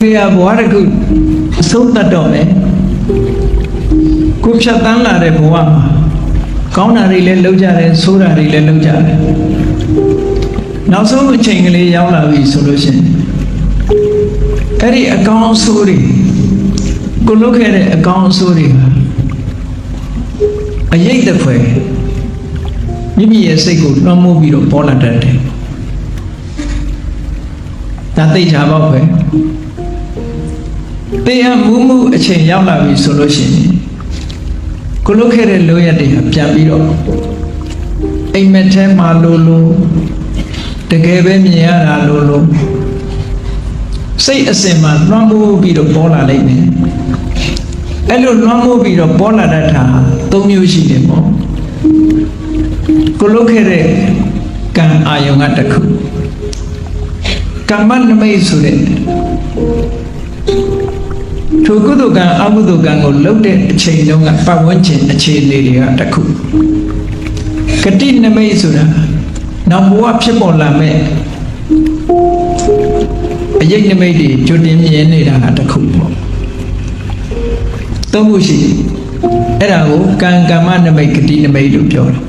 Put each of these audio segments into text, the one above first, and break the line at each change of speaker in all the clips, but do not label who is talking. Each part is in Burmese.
ဖေရဘဝတစ်ခုအဆုံးသတ်တော့မယ်ကိုဖြတ်တန်းလာတဲ့ဘဝမှာကောင်းတာတွေလည်းလုပ်ကြတယ်ဆိုးတာတွေလည်းလုပ်ကြတယ်နောက်ဆုံးအချိန်ကလေးရောက်လာပြီဆိုလို့ရှိရင်အဲ့ဒီအကောင်းအဆိုးတွေကိုလုပ်ခဲ့တဲ့အကောင်းအဆိုးတွေဟာအရေးတစ်ဖွဲမိမိရဲ့စိတ်ကိုလွှမ်းမိုးပြီးတော့ပေါ်လာတတ်တယ်ဒါသိချာပေါ့ပဲ တရားမူးမှုအချိန်ရောက်လာပြီဆိုလို့ရှိရင်ကိုလုတ်ခဲ့တဲ့လောရတွေဟာပြန်ပြီးတော့အိမ်မက်ထဲမှာလို့လို့တကယ်ပဲမြင်ရတာလို့လို့စိတ်အစဉ်မှာလွှမ်းမိုးပြီးတော့ပေါ်လာလိမ့်မယ်အဲ့လိုလွှမ်းမိုးပြီးတော့ပေါ်လာတတ်တာသုံးမျိုးရှိတယ်ပေါ့ကိုလုတ်ခဲ့တဲ့ကံအာယုံကတစ်ခုကမ္မနမိတ်ဆိုတဲ့ ထိုကုသကံအကုသကံကိုလှုပ်တဲ့အချိန်တုန်းကပတ်ဝန်းကျင်အခြေအနေတွေကတစ်ခုဂတိနမိတ်ဆိုတာနောက်ဘဝဖြစ်ပေါ်လာမဲ့အရေးနမိတ်တွေကြွတင်မြင်နေတာကတစ်ခုပေါ့သုံးခုရှိအဲ့ဒါကိုကံကမ္မနမိတ်ဂတိနမိတ်လို့ပြောတယ်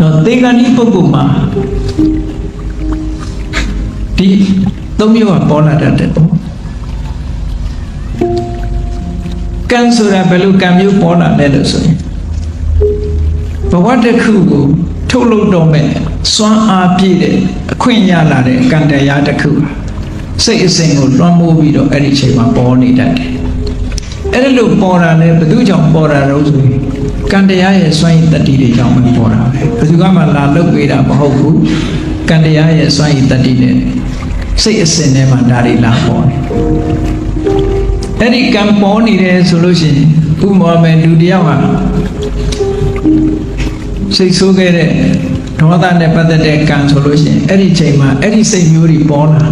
တော့သေဂဏိပုဂ္ဂိုလ်မှာဒီ သုံးမျိုးကပေါ်လာတတ်တယ်ပေါ့ကံဆိုတာဘယ်လိုကံမျိုးပေါ်လာလဲလို့ဆိုရင်ဘဝတစ်ခုကိုထုတ်လုပ်တော့မဲ့စွမ်းအားပြည့်တဲ့အခွင့်ရလာတဲ့ကံတရားတစ်ခုပါစိတ်အစဉ်ကိုလွှမ်းမိုးပြီးတော့အဲ့ဒီအချိန်မှာပေါ်နေတတ်တယ်အဲ့ဒါလို့ပေါ်တာလဲဘယ်သူကြောင့်ပေါ်တာလို့ဆိုရင်ကံတရားရဲ့စွမ်းရည်တတိတွေကြောင့်ပဲပေါ်တာပဲဘယ်သူကမှလာလုပ်ပေးတာမဟုတ်ဘူးကံတရားရဲ့စွမ်းရည်တတိနဲ့ စိတ်အစဉ်ထဲမှာဒါတွေလာပေါ်တယ်အဲ့ဒီကံပေါ်နေတယ်ဆိုလို့ရှိရင်ဥပမာမဲ့လူတစ်ယောက်ဟာစိတ်ဆိုးခဲ့တဲ့ဒေါသနဲ့ပတ်သက်တဲ့ကံဆိုလို့ရှိရင်အဲ့ဒီချိန်မှာအဲ့ဒီစိတ်မျိုးတွေပေါ်လာ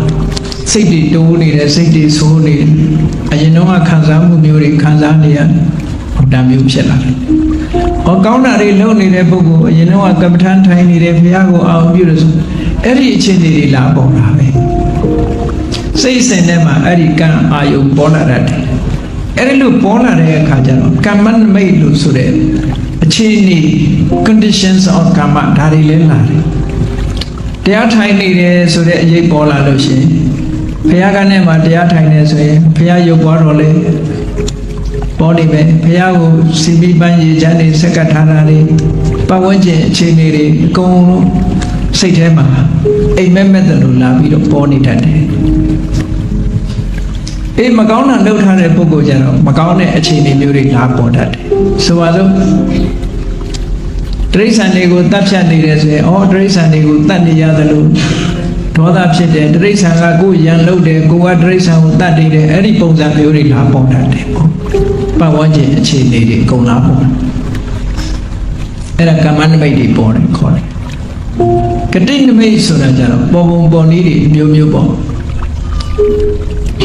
စိတ်တွေတိုးနေတယ်စိတ်တွေဆိုးနေတယ်အရင်တော့ခံစားမှုမျိုးတွေခံစားနေရဟောတာမျိုးဖြစ်လာတယ်။ဟောကောင်းတာတွေလုပ်နေတဲ့ပုဂ္ဂိုလ်အရင်တော့ကမ္မထမ်းထိုင်နေတယ်ဘုရားကိုအောင်ပြုလို့ဆိုအဲ့ဒီအခြေအနေတွေလာပေါ်လာပဲ။ စိတ်စဉ်ထဲမှာအဲ့ဒီကံအာယုံပေါ်လာတတ်တယ်။အဲ့ဒီလိုပေါ်လာတဲ့အခါကျတော့ကမ္မနမိတ်လို့ဆိုတဲ့အခြေအနေ conditions of ကမ္မဒါတွေလည်းလာတယ်။တရားထိုင်နေတယ်ဆိုတဲ့အရေးပေါ်လာလို့ရှိရင်ဘုရားကနဲ့မှတရားထိုင်နေဆိုရင်ဘုရားရုပ်ပွားတော်လေပေါ်နေပဲဘုရားကိုစီပီပန်းရေချမ်းနေဆက်ကပ်ထားတာတွေပတ်ဝန်းကျင်အခြေအနေတွေအကုန်လုံး စိတ်ထဲမှာအိမ်မက်မက်တယ်လို့လာပြီးတော့ပေါ်နေတတ်တယ်အေးမကောင်းတာလှုပ်ထားတဲ့ပုဂ္ဂိုလ်ကျတော့မကောင်းတဲ့အခြေအနေမျိုးတွေလာပေါ်တတ်တယ်ဆိုပါစို့တရိษံတွေကိုတတ်ဖြတ်နေတယ်ဆိုရင်အော်တရိษံတွေကိုတတ်နေရတယ်လို့ဒေါသဖြစ်တယ်တရိษံကကိုယ်ရန်လှုပ်တယ်ကိုကတရိษံကိုတတ်နေတယ်အဲ့ဒီပုံစံမျိုးတွေလာပေါ်တတ်တယ်ပေါ့ပတ်ဝန်းကျင်အခြေအနေတွေအကုန်လာပေါ်အဲ့ဒါကမ္မနမိတ်တွေပေါ်တယ်ခေါ်တယ် ကတိနမိတ်ဆိုတာကြတော့ပေါ်ပုံပေါ်နည်းတွေအမျိုးမျိုးပေါ့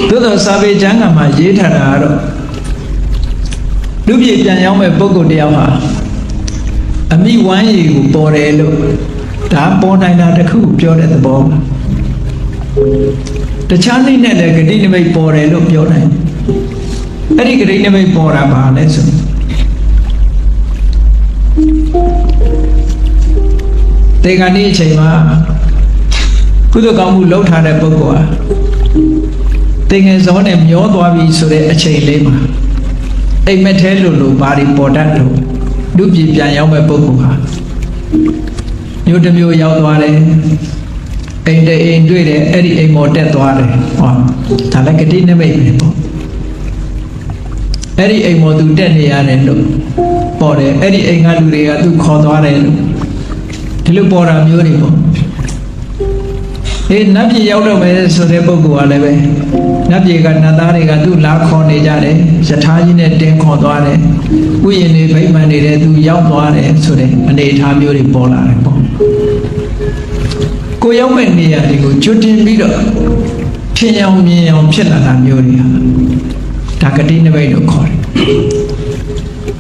သို့သောစာပေကျမ်းကမှာရေးထားတာကတော့လူပြေပြန်ရောက်မဲ့ပုဂ္ဂိုလ်တယောက်ဟာအမိဝမ်းရည်ကိုပေါ်တယ်လို့ဒါပေါ်နိုင်တာတစ်ခုပြောတဲ့သဘောတခြားနည်းနဲ့လည်းဂတိနမိတ်ပေါ်တယ်လို့ပြောနိုင်အဲ့ဒီဂတိနမိတ်ပေါ်တာပါလဲဆို တေဂဏိအချိန်မှာကုသကောင်းမှုလှုပ်ထားတဲ့ပုဂ္ဂိုလ်ဟာတင်ငယ်စောနဲ့မျောသွားပြီဆိုတဲ့အချိန်လေးမှာအိမ်မက်ထဲလို့လို့ဘာတွေပေါ်တတ်လို့လူပြည်ပြန်ရောက်မဲ့ပုဂ္ဂိုလ်ဟာမြို့တစ်မြို့ရောက်သွားတယ်အိမ်တအိမ်တွေ့တယ်အဲ့ဒီအိမ်ပေါ်တက်သွားတယ်ဟောဒါလည်းဂတိနမိတ်ပဲပေါ့အဲ့ဒီအိမ်ပေါ်သူတက်နေရတယ်လို့ပေါ်တယ်အဲ့ဒီအိမ်ကလူတွေကသူခေါ်သွားတယ်လို့ ဒီလိုပေါ်တာမျိုးတွေပေါ့အေးနတ်ပြည်ရောက်တော့မယ်ဆိုတဲ့ပုဂ္ဂိုလ်ကလည်းပဲနတ်ပြည်ကနတ်သားတွေကသူ့လာခေါ်နေကြတယ်ယထာကြီးနဲ့တင်းခေါ်သွားတယ်ဥယျာဉ်တွေဗိမာန်တွေတဲ့သူရောက်သွားတယ်ဆိုတဲ့အနေအထားမျိုးတွေပေါ်လာတယ်ပေါ့ကိုရောက်မဲ့နေရာတွေကိုကျွတ်တင်ပြီးတော့ထင်အောင်မြင်အောင်ဖြစ်လာတာမျိုးတွေဟာဒါဂတိနမိတ်လို့ခေါ်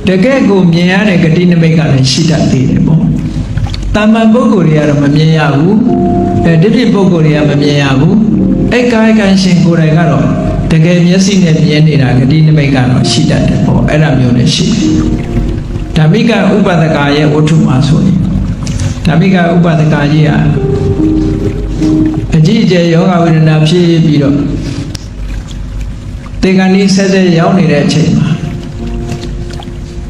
တယ်တကယ်ကိုမြင်ရတဲ့ဂတိနမိတ်ကလည်းရှိတတ်သေးတယ်ပေါ့ တာမန်ပုဂ္ဂိုလ်တွေကတော့မမြင်ရဘူးအဲဒီပြပုဂ္ဂိုလ်တွေကမမြင်ရဘူးအဲ့ကာယကံရှင်ကိုယ်တိုင်ကတော့တကယ်မျက်စိနဲ့မြင်နေတာဂတိနမိတ်ကတော့ရှိတတ်တယ်ပေါ့အဲ့ဒါမျိုးနဲ့ရှိတယ်ဓမ္မိကဥပဒကရဲ့ဝတ္ထုမှာဆိုရင်ဓမ္မိကဥပဒကကြီးကအကြည့်အကျယ်ယောဂဝေဒနာဖြစ်ပြီးတော့တေကံဤဆက်ဆက်ရောက်နေတဲ့အချိန်မှာ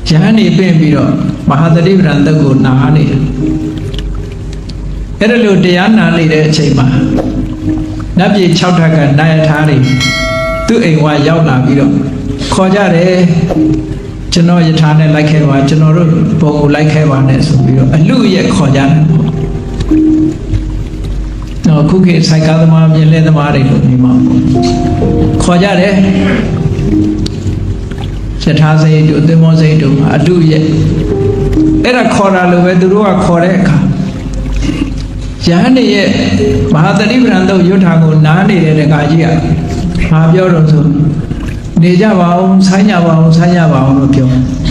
ယဟန်နေပြင်ပြီးတော့မဟာသတိပ္ပံတုတ်ကိုနားနေတယ် အဲ့ဒါလို့တရားနာနေတဲ့အချိန်မှာနတ်ပြည်6ထပ်ကနိုင်ထားတယ်သူ့အိမ်ဝရောက်လာပြီးတော့ခေါ်ကြတယ်ကျွန်တော်ယထာနဲ့လိုက်ခဲ့ပါကျွန်တော်တို့ဘုံကိုလိုက်ခဲ့ပါနဲ့ဆိုပြီးတော့အလူရဲ့ခေါ်ကြတယ်ပေါ့တော့ခုခေတ်စိုက်ကားသမားပြင်လဲသမားတွေလို့နေမှာပေါ့ခေါ်ကြတယ်ယထာစိတ်တို့သင်္ဘောစိတ်တို့မှာအလူရဲ့အဲ့ဒါခေါ်တာလို့ပဲသူတို့ကခေါ်တဲ့အခါ ယဟန်နေရဲ့မဟာတတိပ္ပံတော့ရွတ်ထာကိုနားနေတဲ့တကာကြီးကဘာပြောတော့ဆိုနေကြပါအောင်ဆိုင်းကြပါအောင်ဆိုင်းကြပါအောင်လို့ပြော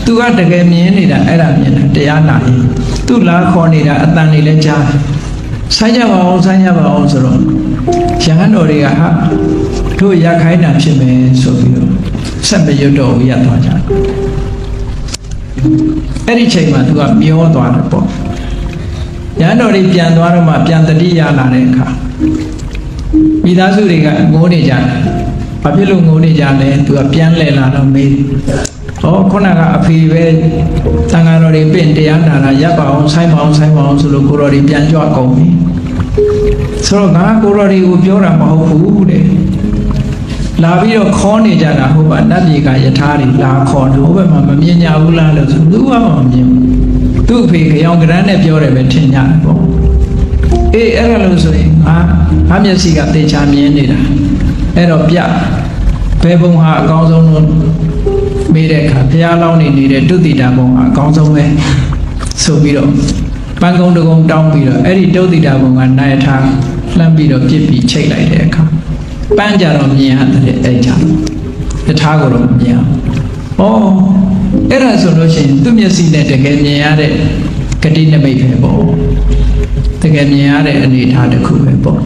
သူကတကယ်မြင်နေတာအဲ့ဒါမြင်တာတရားနာရင်သူလာခေါ်နေတာအတန်နေလဲကြားဆိုင်းကြပါအောင်ဆိုင်းကြပါအောင်ဆိုတော့ယဟန်တော်တွေကဟာတို့ရခိုင်းတာဖြစ်မယ်ဆိုပြီးတော့ဆက်မရွတ်တော့ဘူးရသွားကြတယ်အဲ့ဒီချိန်မှာသူကပြောသွားတယ်ပေါ့ ရဟန်းတော်တွေပြန်သွားတော့မှပြန်တတိယလာတဲ့အခါမိသားစုတွေကငိုးနေကြတယ်။ဘာဖြစ်လို့ငိုးနေကြလဲသူကပြန်လဲလာတော့မေး။ဟောခုနကအဖေပဲတန်ဃာတော်တွေပြင်တရားနာတာရပ်ပါအောင်ဆိုင်ပါအောင်ဆိုင်ပါအောင်ဆိုလို့ကိုတော်တွေပြန်ကြွကုန်ပြီ။ဆိုတော့ငါကိုတော်တွေကိုပြောတာမဟုတ်ဘူးတဲ့။လာပြီးတော့ခေါ်နေကြတာဟုတ်ပါနတ်ပြည်ကယထာတွေလာခေါ်တယ်ဟိုဘက်မှာမမြင်ကြဘူးလားလို့ဆိုသူကမှမမြင်ဘူး။ သူ့အဖေကြောင်ကရန်းနဲ့ပြောတယ်ပဲထင်ကြတယ်ပေါ့။အေးအဲ့ဒါလို့ဆိုရင်ငါငါမျက်စိကတေချာမြင်နေတာအဲ့တော့ပြဘယ်ဘုံဟာအကောင်းဆုံးလို့မေးတဲ့အခါဘုရားလောင်းနေနေတဲ့တုတိတာဘုံဟာအကောင်းဆုံးပဲဆိုပြီးတော့ပန်းကုန်းတကုံတောင်းပြီးတော့အဲ့ဒီတုတိတာဘုံကနိုင်ထားလှမ်းပြီးတော့ပြစ်ပြီးချိတ်လိုက်တဲ့အခါပန်းကြတော့မြင်ရတယ်အဲ့ကြတော့တထားကိုတော့မမြင်အောင်ဩ အဲ့ဒါဆိုလို့ရှိရင်သူ့မျက်စိနဲ့တကယ်မြင်ရတဲ့ဂတိနမိတ်ပဲပေါ့တကယ်မြင်ရတဲ့အနေအထားတစ်ခုပဲပေါ့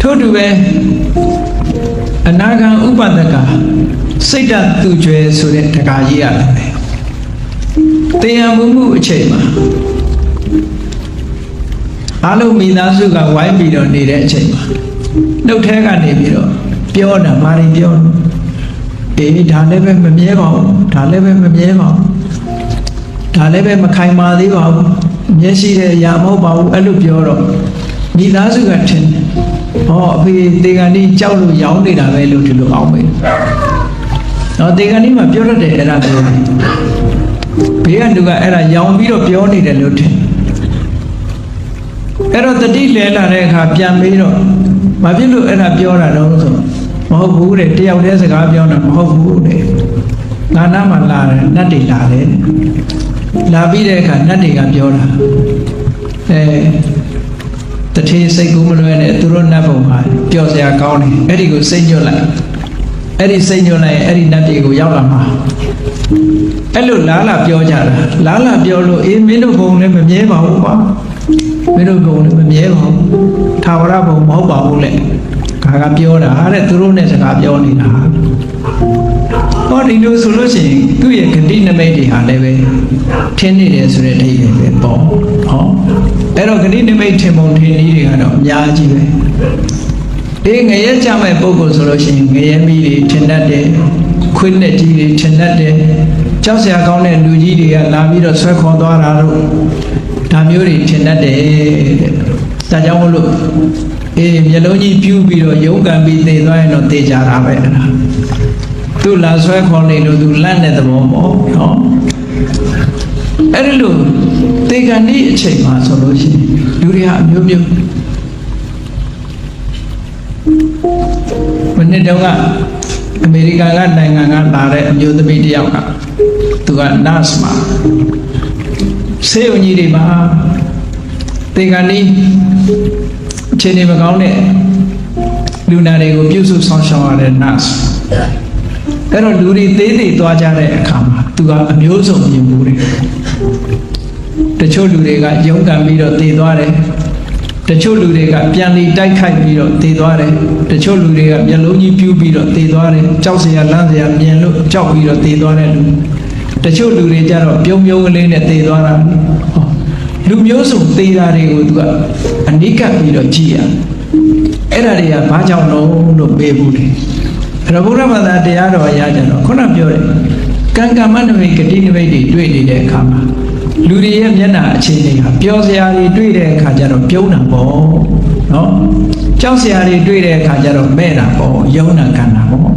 ထို့တူပဲအနာဂံဥပဒကစိတ်တသူကျွဲဆိုတဲ့တကာကြီးရတယ်ပဲတရားမှုမှုအချိန်မှာအလုံးမိသားစုကဝိုင်းပြီးတော့နေတဲ့အချိန်မှာနှုတ်ထဲကနေပြီးတော့ပြောတာမာရင်ပြော အေးဒါလည်းပဲမမြဲပါဘူးဒါလည်းပဲမမြဲပါဘူးဒါလည်းပဲမခိုင်မာသေးပါဘူးမျက်ရှိတဲ့အရာမဟုတ်ပါဘူးအဲ့လိုပြောတော့မိသားစုကထင်တယ်ဟောအဖေတေကန်ဒီကြောက်လို့ရောင်းနေတာပဲလို့ဒီလိုအောင်ပဲတော့တေကန်ဒီမှာပြောတတ်တယ်အဲ့ဒါပြောတယ်ဘေးကလူကအဲ့ဒါရောင်းပြီးတော့ပြောနေတယ်လို့ထင်အဲ့တော့တတိလဲလာတဲ့အခါပြန်ပြီးတော့ဘာဖြစ်လို့အဲ့ဒါပြောတာတော့ဆိုမ ဟုတ်ဘူးတဲ့တယောက်တည်းစကားပြောတာမဟုတ်ဘူးတဲ့ငါနာမှာလာတယ်နတ်တွေလာတယ်လာပြီးတဲ့အခါနတ်တွေကပြောတာအဲတထေစိတ်ကူးမလွဲနဲ့သူတို့နတ်ဘုံမှာပျော်စရာကောင်းတယ်အဲ့ဒီကိုစိတ်ညွတ်လိုက်အဲ့ဒီစိတ်ညွတ်လိုက်အဲ့ဒီနတ်တွေကိုရောက်လာမှာအဲ့လိုလားလာပြောကြတာလားလာပြောလို့အေးမင်းတို့ဘုံလည်းမမြဲပါဘူးကွာမင်းတို့ဘုံလည်းမမြဲပါဘူးသာဝရဘုံမဟုတ်ပါဘူးလေ ခါကပြောတာတဲ့သူတို့နဲ့စကားပြောနေတာဟောဒီလိုဆိုလို့ရှိရင်သူ့ရဲ့ဂတိနမိတ်တွေဟာလည်းပဲထင်းနေတယ်ဆိုတဲ့အဓိပ္ပာယ်ပဲပေါ့ဟောအဲ့တော့ဂတိနမိတ်ထင်ပုံထင်နည်းတွေကတော့အများကြီးပဲအေးငရဲကြမဲ့ပုံကိုဆိုလို့ရှိရင်ငရဲမီးတွေထင်တတ်တယ်ခွင်းနဲ့ကြီးတွေထင်တတ်တယ်ကြောက်စရာကောင်းတဲ့လူကြီးတွေကလာပြီးတော့ဆွဲခေါ်သွားတာတို့ဒါမျိုးတွေထင်တတ်တယ်တဲ့ဒါကြောင့်မလို့ အေးမျက်လုံးကြီးပြူးပြီးတော့ရုပ်ကံပြီးသေသွားရင်တော့သေကြတာပဲအဲ့ဒါသူလာဆွဲခေါ်နေလို့သူလန့်တဲ့သဘောပေါ့နော်အဲ့ဒီလိုသေကံဤအချိန်မှာဆိုလို့ရှိရင်လူတွေကအမျိုးမျိုးမနေ့တုန်းကအမေရိကန်ကနိုင်ငံကလာတဲ့အမျိုးသမီးတစ်ယောက်ကသူက nurse မှာဆေးရုံကြီးတွေမှာသေကံဤ အခြေအနေမကောင်းတဲ့လူနာတွေကိုပြုစုဆောင်ရှောက်ရတဲ့ nurse အဲ့တော့လူတွေသေးသေးသွားကြတဲ့အခါမှာသူကအမျိုးစုံမြင်မှုတွေတချို့လူတွေကယုံကံပြီးတော့သေသွားတယ်တချို့လူတွေကပြန်လီတိုက်ခိုက်ပြီးတော့တည်သွားတယ်တချို့လူတွေကမျက်လုံးကြီးပြူးပြီးတော့တည်သွားတယ်ကြောက်စရာလန့်စရာမြင်လို့ကြောက်ပြီးတော့တည်သွားတဲ့လူတချို့လူတွေကြတော့ပြုံးပြုံးကလေးနဲ့တည်သွားတာဟော လူမျိုးစုံတည်တာတွေကိုသူကအနိကပ်ပြီးတော့ကြည်ရအဲ့ဒါတွေကဘာကြောင့်လို့လို့ပေးဘူးလေအဲ့တော့ဘုရားဘာသာတရားတော်ရကြတော့ခုနပြောတယ်ကံကမ္မနမိတ်ဂတိနမိတ်တွေတွေ့နေတဲ့အခါမှာလူတွေရဲ့မျက်နှာအခြေအနေဟာပျော်စရာတွေတွေ့တဲ့အခါကျတော့ပြုံးတာပေါ့နော်ကြောက်စရာတွေတွေ့တဲ့အခါကျတော့မဲ့တာပေါ့ယုံနာခံတာပေါ့